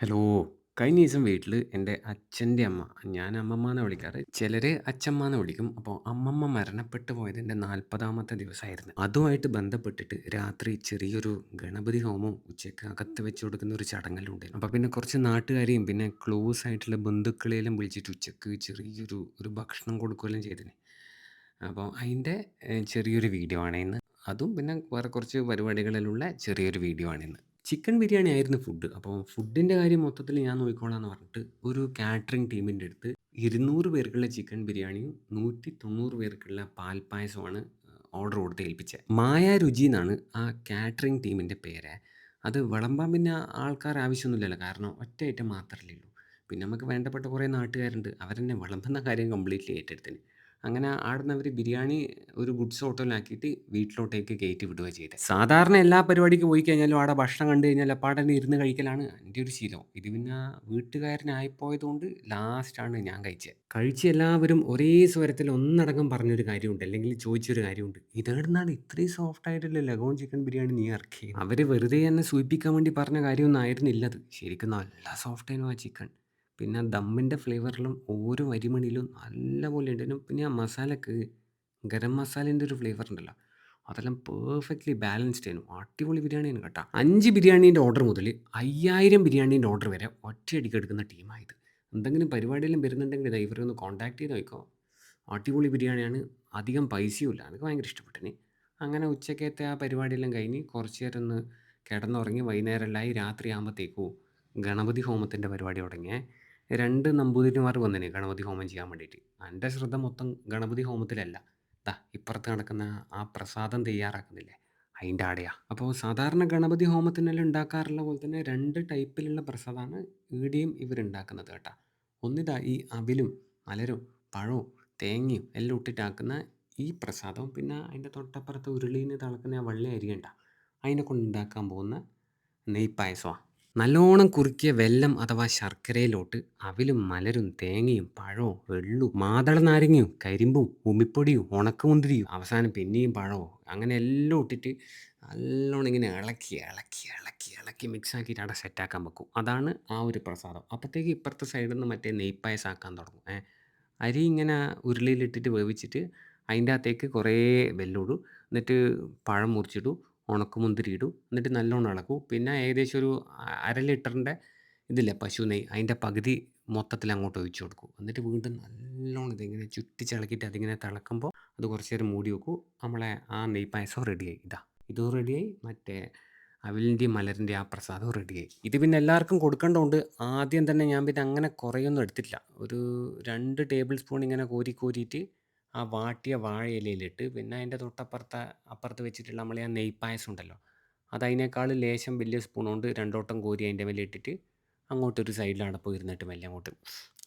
Hello. കഴിഞ്ഞ ദിവസം വീട്ടിൽ എന്റെ അച്ഛന്റെ അമ്മ ഞാൻ അമ്മമ്മ വിളിക്കാറ്. ചിലർ അച്ഛമ്മ എന്ന് വിളിക്കും. അപ്പോൾ അമ്മമ്മ മരണപ്പെട്ടു പോയതിന്റെ നാൽപ്പതാമത്തെ ദിവസമായിരുന്നു അതുമായിട്ട് ബന്ധപ്പെട്ടിട്ട് രാത്രി ചെറിയൊരു ഗണപതി ഹോമം ഉച്ചയ്ക്ക് അകത്ത് വെച്ച് കൊടുക്കുന്ന ഒരു ചടങ്ങെല്ലാം അപ്പോൾ പിന്നെ കുറച്ച് നാട്ടുകാരെയും പിന്നെ ക്ലോസ് ആയിട്ടുള്ള ബന്ധുക്കളെയെല്ലാം വിളിച്ചിട്ട് ഉച്ചയ്ക്ക് ചെറിയൊരു ഒരു ഭക്ഷണം കൊടുക്കുകയെല്ലാം ചെയ്തിന്. അപ്പോൾ അതിന്റെ ചെറിയൊരു വീഡിയോ ആണ് ഇന്ന്. അതും പിന്നെ വേറെ കുറച്ച് പരിപാടികളിലുള്ള ചെറിയൊരു വീഡിയോ ആണ് ഇന്ന്. ചിക്കൻ ബിരിയാണി ആയിരുന്നു ഫുഡ്. അപ്പോൾ ഫുഡിന്റെ കാര്യം മൊത്തത്തിൽ ഞാൻ നോക്കിക്കോളാം എന്ന് പറഞ്ഞിട്ട് ഒരു കാറ്ററിംഗ് ടീമിന്റെ അടുത്ത് ഇരുന്നൂറ് പേർക്കുള്ള ചിക്കൻ ബിരിയാണിയും നൂറ്റി തൊണ്ണൂറ് പേർക്കുള്ള പാൽപ്പായസമാണ് ഓർഡർ കൊടുത്ത് ഏൽപ്പിച്ചത് മായ രുചി എന്നാണ് ആ കാറ്ററിംഗ് ടീമിന്റെ പേര്. അത് വിളമ്പാൻ പിന്നെ ആൾക്കാർ ആവശ്യമൊന്നുമില്ലല്ലോ കാരണം ഒറ്റ ഐറ്റം മാത്രമല്ലേ ഉള്ളൂ. പിന്നെ നമുക്ക് വേണ്ടപ്പെട്ട കുറേ നാട്ടുകാരുണ്ട് അവരെന്നെ വിളമ്പുന്ന കാര്യം കംപ്ലീറ്റ്ലി ഏറ്റെടുത്തിന് അങ്ങനെ ആടുന്ന് അവർ ബിരിയാണി ഒരു ഗുഡ്സ് ഹോട്ടലിലാക്കിയിട്ട് വീട്ടിലോട്ടേക്ക് കയറ്റി വിടുക ചെയ്തത് സാധാരണ എല്ലാ പരിപാടിക്ക് പോയി കഴിഞ്ഞാലും അവിടെ ഭക്ഷണം കണ്ടു കഴിഞ്ഞാൽ അപ്പാടെ തന്നെ ഇരുന്ന് കഴിക്കലാണ് എന്റെ ഒരു ശീലം. ഇത് പിന്നെ വീട്ടുകാരനായിപ്പോയതുകൊണ്ട് ലാസ്റ്റാണ് ഞാൻ കഴിച്ചത് കഴിച്ച് എല്ലാവരും ഒരേ സ്വരത്തിൽ ഒന്നടങ്കം പറഞ്ഞൊരു കാര്യമുണ്ട്. അല്ലെങ്കിൽ ചോദിച്ചൊരു കാര്യമുണ്ട്. ഇതെവിടുന്നാണ് ഇത്രയും സോഫ്റ്റ് ആയിട്ടുള്ള ലഗോൺ ചിക്കൻ ബിരിയാണി നീ ഇറക്കി അവർ വെറുതെ എന്നെ സൂചിപ്പിക്കാൻ വേണ്ടി പറഞ്ഞ കാര്യമൊന്നും ആയിരുന്നില്ല അത് ശരിക്കും നല്ല സോഫ്റ്റ് ആയിരുന്നു ആ ചിക്കൻ. പിന്നെ ദമ്മിന്റെ ഫ്ലേവറിലും ഓരോ അരിമണിയിലും നല്ലപോലെ ഉണ്ടായിരുന്നു പിന്നെ ആ മസാലക്ക് ഗരം മസാലേന്റെ ഒരു ഫ്ലേവർ ഉണ്ടല്ലോ. അതെല്ലാം പെർഫെക്റ്റ്ലി ബാലൻസ്ഡ് ആയിരുന്നു അടിപൊളി ബിരിയാണിയാണ് കേട്ടോ. അഞ്ച് ബിരിയാണീന്റെ ഓർഡർ മുതൽ അയ്യായിരം ബിരിയാണീന്റെ ഓർഡർ വരെ ഒറ്റയടിക്ക് എടുക്കുന്ന ടീമായത് എന്തെങ്കിലും പരിപാടിയെല്ലാം വരുന്നുണ്ടെങ്കിൽ ഇതാ ഒന്ന് കോൺടാക്ട് ചെയ്ത് നോക്കോ. അടിപൊളി ബിരിയാണിയാണ് അധികം പൈസയും ഇല്ല. എനിക്ക് ഭയങ്കര ഇഷ്ടപ്പെട്ടിന്. അങ്ങനെ ഉച്ചക്കത്തെ ആ പരിപാടിയെല്ലാം കഴിഞ്ഞ് കുറച്ച് നേരം ഒന്ന് കിടന്നുറങ്ങി വൈകുന്നേരമെല്ലാമായി രാത്രി ആകുമ്പോഴത്തേക്കും ഗണപതി ഹോമത്തിന്റെ പരിപാടി തുടങ്ങിയേ. രണ്ട് നമ്പൂതിരിമാർ വന്നിന് ഗണപതി ഹോമം ചെയ്യാൻ വേണ്ടിയിട്ട് എന്റെ ശ്രദ്ധ മൊത്തം ഗണപതി ഹോമത്തിലല്ല. ദാ ഇപ്പുറത്ത് നടക്കുന്ന ആ പ്രസാദം തയ്യാറാക്കുന്നില്ലേ? അതിന്റെ ആടെയാ. അപ്പോൾ സാധാരണ ഗണപതി ഹോമത്തിനെല്ലാം ഉണ്ടാക്കാറുള്ള പോലെ തന്നെ രണ്ട് ടൈപ്പിലുള്ള പ്രസാദമാണ് ഇവിടെയും ഇവരുണ്ടാക്കുന്നത് കേട്ടോ. ഒന്നിതാ ഈ അവിലും മലരും പഴവും തേങ്ങയും എല്ലാം ഇട്ടിട്ടാക്കുന്ന ഈ പ്രസാദം പിന്നെ അതിന്റെ തൊട്ടപ്പുറത്ത് ഉരുളിന്ന് തിളക്കുന്ന ആ വെള്ള അരിയണ്ട. അതിനെ കൊണ്ടുണ്ടാക്കാൻ പോകുന്ന നെയ്പ്പായസമാണ് നല്ലോണം കുറുക്കിയ വെല്ലം അഥവാ ശർക്കരയിലോട്ട് അവിലും മലരും തേങ്ങയും പഴവും വെള്ളു മാതള നാരങ്ങയും കരിമ്പും ഉമിപ്പൊടിയും ഉണക്കമുന്തിരിയും അവസാനം പിന്നെയും പഴവും അങ്ങനെ എല്ലാം ഇട്ടിട്ട് നല്ലോണം ഇങ്ങനെ ഇളക്കി ഇളക്കി ഇളക്കി ഇളക്കി മിക്സ് ആക്കിയിട്ട് അവിടെ സെറ്റാക്കാൻ വെക്കും. അതാണ് ആ ഒരു പ്രസാദം. അപ്പോഴത്തേക്ക് ഇപ്പുറത്തെ സൈഡിൽ നിന്ന് മറ്റേ നെയ്പ്പായസാക്കാൻ തുടങ്ങും. ഏ അരി ഇങ്ങനെ ഉരുളിയിലിട്ടിട്ട് വേവിച്ചിട്ട് അതിന്റെ അകത്തേക്ക് കുറേ വെല്ലിടും എന്നിട്ട് പഴം മുറിച്ചിടും. ഉണക്കമുന്തിരി ഇടും. എന്നിട്ട് നല്ലോണം ഇളക്കും. പിന്നെ ഏകദേശം ഒരു അര ലിറ്ററിന്റെ ഇതില്ലേ പശു നെയ്യ് അതിന്റെ പകുതി മൊത്തത്തിൽ അങ്ങോട്ട് ഒഴിച്ചു കൊടുക്കും. എന്നിട്ട് വീണ്ടും നല്ലോണം ഇതിങ്ങനെ ചുറ്റിച്ചിളക്കിയിട്ട് അതിങ്ങനെ തിളക്കുമ്പോൾ അത് കുറച്ച് നേരം മൂടി വെക്കും. നമ്മളെ ആ നെയ്യ് പായസം റെഡിയായി ഇതാ. ഇതും റെഡിയായി മറ്റേ അവിലിന്റെയും മലരിന്റെ ആ പ്രസാദവും റെഡിയായി ഇത് പിന്നെ എല്ലാവർക്കും കൊടുക്കേണ്ടതുകൊണ്ട് ആദ്യം തന്നെ ഞാൻ പിന്നെ അങ്ങനെ കുറേയൊന്നും എടുത്തിട്ടില്ല. ഒരു രണ്ട് ടേബിൾ സ്പൂൺ ഇങ്ങനെ കോരി കോരിയിട്ട് ആ വാട്ടിയ വാഴയിലയിലിട്ട് പിന്നെ അതിന്റെ തൊട്ടപ്പുറത്ത് അപ്പുറത്ത് വെച്ചിട്ടുള്ള നമ്മളെ ആ നെയ്പ്പായസം ഉണ്ടല്ലോ. അതതിനേക്കാൾ ലേശം വലിയ സ്പൂൺ കൊണ്ട് രണ്ടോട്ടം കോരി അതിന്റെ മേലെ ഇട്ടിട്ട് അങ്ങോട്ടൊരു സൈഡിൽ അടപ്പ് ഇരുന്നിട്ട് മെല്ലെ അങ്ങോട്ട്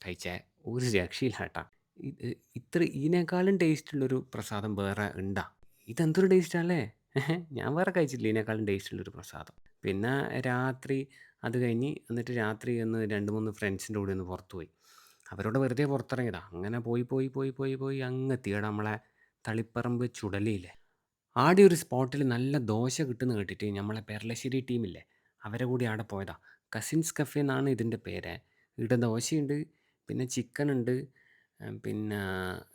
കഴിച്ചാൽ ഒരു രക്ഷയില്ല കേട്ടാ ഇത് ഇത്ര ഇതിനേക്കാളും ടേസ്റ്റുള്ളൊരു പ്രസാദം വേറെ ഉണ്ടാ. ഇതെന്തൊരു ടേസ്റ്റാണല്ലേ ഞാൻ വേറെ കഴിച്ചിട്ടില്ല. ഇതിനേക്കാളും ടേസ്റ്റുള്ളൊരു പ്രസാദം. പിന്നെ രാത്രി അത് കഴിഞ്ഞ് എന്നിട്ട് രാത്രി ഒന്ന് രണ്ട് മൂന്ന് ഫ്രണ്ട്സിന്റെ കൂടെ ഒന്ന് പുറത്ത് പോയി. അവരോട് വെറുതെ പുറത്തിറങ്ങിയതാ. അങ്ങനെ പോയി പോയി പോയി പോയി പോയി അങ്ങ് എത്തിയടാ നമ്മളെ തളിപ്പറമ്പ് ചുടലിയില്ലേ ആടെ ഒരു സ്പോട്ടിൽ നല്ല ദോശ കിട്ടുന്ന കേട്ടിട്ട് നമ്മളെ പെരളശ്ശേരി ടീമില്ലേ അവരെ കൂടി ആടെ പോയതാ. കസിൻസ് കഫേ എന്നാണ് ഇതിന്റെ പേര്. ഇവിടെ ദോശയുണ്ട് പിന്നെ ചിക്കൻ ഉണ്ട് പിന്നെ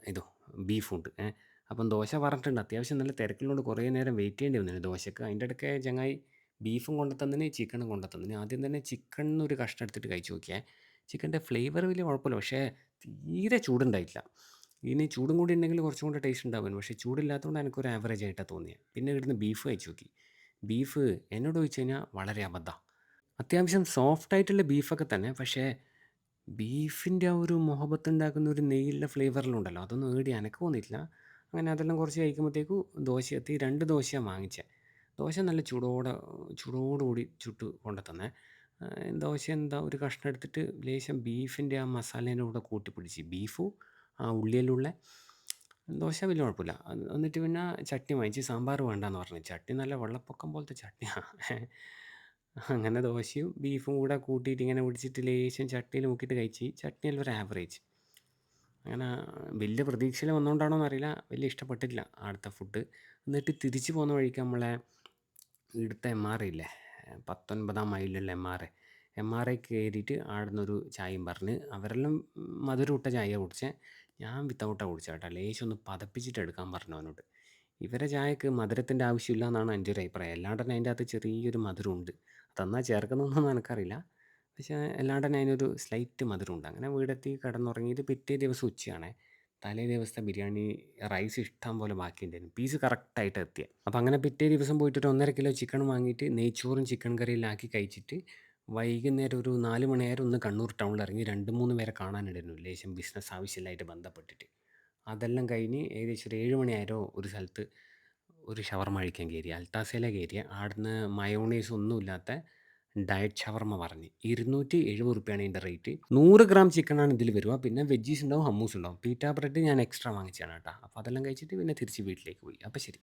ഇതോ ബീഫുണ്ട് ഏഹ്. അപ്പം ദോശ പറഞ്ഞിട്ടുണ്ട്. അത്യാവശ്യം നല്ല തിരക്കിലുകൊണ്ട് കുറേ നേരം വെയിറ്റ് ചെയ്യേണ്ടി വന്നില്ല ദോശക്ക്. അതിന്റെ ഇടയ്ക്ക് ചങ്ങായി ബീഫും കൊണ്ടു ചിക്കനും കൊണ്ടു തന്നിന് ആദ്യം തന്നെ ചിക്കൻ ഒരു കഷ്ണം എടുത്തിട്ട് കഴിച്ചു നോക്കിയേ. ചിക്കന്റെ ഫ്ലേവർ വലിയ കുഴപ്പമില്ല. പക്ഷേ തീരെ ചൂടുണ്ടായിട്ടില്ല. ഇനി ചൂടും കൂടി ഉണ്ടെങ്കിൽ കുറച്ചും കൂടെ ടേസ്റ്റ് ഉണ്ടാവും പക്ഷേ ചൂടില്ലാത്തതുകൊണ്ട് എനിക്കൊരു ആവറേജ് ആയിട്ടാണ് തോന്നിയത്. പിന്നെ ഇവിടുന്ന് ബീഫ് കഴിച്ചു നോക്കി. ബീഫ് എന്നോട് ചോദിച്ചു കഴിഞ്ഞാൽ വളരെ അബദ്ധം. അത്യാവശ്യം സോഫ്റ്റ് ആയിട്ടുള്ള ബീഫൊക്കെ തന്നെ. പക്ഷേ ബീഫിന്റെ ആ ഒരു മുഹബത്ത് ഉണ്ടാക്കുന്ന ഒരു നെയ്യിലെ ഫ്ലേവറിലുണ്ടല്ലോ അതൊന്നും ഏടി എനിക്ക് തോന്നിയിട്ടില്ല. അങ്ങനെ അതെല്ലാം കുറച്ച് കഴിക്കുമ്പോഴത്തേക്കും ദോശ എത്തി. രണ്ട് ദോശയാണ് വാങ്ങിച്ചത്. ദോശ നല്ല ചൂടോടെ ചൂടോടുകൂടി ചുട്ട് കൊണ്ടു തന്നെ ദോശ എന്താ ഒരു കഷ്ണം എടുത്തിട്ട് ലേശം ബീഫിന്റെ ആ മസാലേന്റെ കൂടെ കൂട്ടി പിടിച്ച്. ബീഫും ആ ഉള്ളിയിലുള്ള ദോശ വലിയ കുഴപ്പമില്ല. എന്നിട്ട് പിന്നെ ചട്നി വാങ്ങിച്ച് സാമ്പാർ വേണ്ടാന്ന് പറഞ്ഞു. ചട്നി നല്ല വെള്ളപ്പൊക്കം പോലത്തെ ചട്നിയാണ് അങ്ങനെ ദോശയും ബീഫും കൂടെ കൂട്ടിയിട്ട് ഇങ്ങനെ പിടിച്ചിട്ട് ലേശം ചട്നിയിൽ മുക്കിയിട്ട് കഴിച്ച് ചട്നിയിൽ ഒരു ആവറേജ് അങ്ങനെ വലിയ പ്രതീക്ഷയിൽ വന്നുകൊണ്ടാണോ എന്നറിയില്ല. വലിയ ഇഷ്ടപ്പെട്ടില്ല അടുത്ത ഫുഡ് എന്നിട്ട് തിരിച്ചു പോകുന്ന വഴിക്ക് നമ്മളെ ഇവിടുത്തെ എം ആർ ഇല്ലേ? പത്തൊൻപതാം മൈലിലുള്ള M R A M R A കയറിയിട്ട് അവിടെ നിന്നൊരു ചായയും പറഞ്ഞ് അവരെല്ലാം മധുരം ഇട്ട ചായ കുടിച്ചേ. ഞാൻ വിത്തൗട്ടാണ് കുടിച്ചത് കേട്ടോ. ലേശം ഒന്ന് പതപ്പിച്ചിട്ട് എടുക്കാൻ പറഞ്ഞു അവനോട്. ഇവരെ ചായക്ക് മധുരത്തിന്റെ ആവശ്യമില്ല എന്നാണ് എന്റെ ഒരു അഭിപ്രായം. അല്ലാണ്ട് തന്നെ അതിന്റെ അകത്ത് ചെറിയൊരു മധുരമുണ്ട്. തന്നാൽ ചേർക്കുന്നൊന്നും എനിക്കറിയില്ല പക്ഷേ അല്ലാണ്ട് തന്നെ അതിനൊരു സ്ലൈറ്റ് മധുരമുണ്ട്. അങ്ങനെ വീടെത്തി കിടന്നുറങ്ങിയിട്ട് പിറ്റേ ദിവസം ഉച്ചയാണേ. തലേ ദിവസത്തെ ബിരിയാണി റൈസ് ഇഷ്ടം പോലെ ബാക്കിയുണ്ടായിരുന്നു. പീസ് കറക്റ്റായിട്ട് എത്തിയത് അപ്പോൾ അങ്ങനെ പിറ്റേ ദിവസം പോയിട്ട് ഒരു 1 1/2 കിലോ ചിക്കൻ വാങ്ങിയിട്ട് നെയ്ച്ചോറും ചിക്കൻ കറിയിലാക്കി കഴിച്ചിട്ട് വൈകുന്നേരം ഒരു 4 മണിയായേരം ഒന്ന് കണ്ണൂർ ടൗണിൽ ഇറങ്ങി 2, 3 പേരെ കാണാനുണ്ടായിരുന്നു. ലേശം ബിസിനസ് ആവശ്യമില്ലായിട്ട് ബന്ധപ്പെട്ടിട്ട്. അതെല്ലാം കഴിഞ്ഞ് ഏകദേശം ഒരു ഏഴ് മണിയായിരോ ഒരു സ്ഥലത്ത് ഒരു ഷവർമ്മ കഴിക്കാൻ കേറി. അൽത്താസയിലാ കയറി അവിടുന്ന് മയോണൈസ് ഒന്നും ഇല്ലാത്ത ഡയറ്റ് ഷവർമ്മ പറഞ്ഞ്. ഇരുന്നൂറ്റി എഴുപത് റുപ്യാണ് ഇതിന്റെ റേറ്റ്. നൂറ് ഗ്രാം ചിക്കനാണ് ഇതിൽ വരിക പിന്നെ വെജീസ് ഉണ്ടാവും, ഹമ്മൂസ് ഉണ്ടാവും. പീറ്റ ബ്രെഡ് ഞാൻ എക്സ്ട്രാ വാങ്ങിച്ചാണ് കേട്ടോ. അപ്പോൾ അതെല്ലാം കഴിച്ചിട്ട് പിന്നെ തിരിച്ച് വീട്ടിലേക്ക് പോയി. അപ്പോൾ ശരി.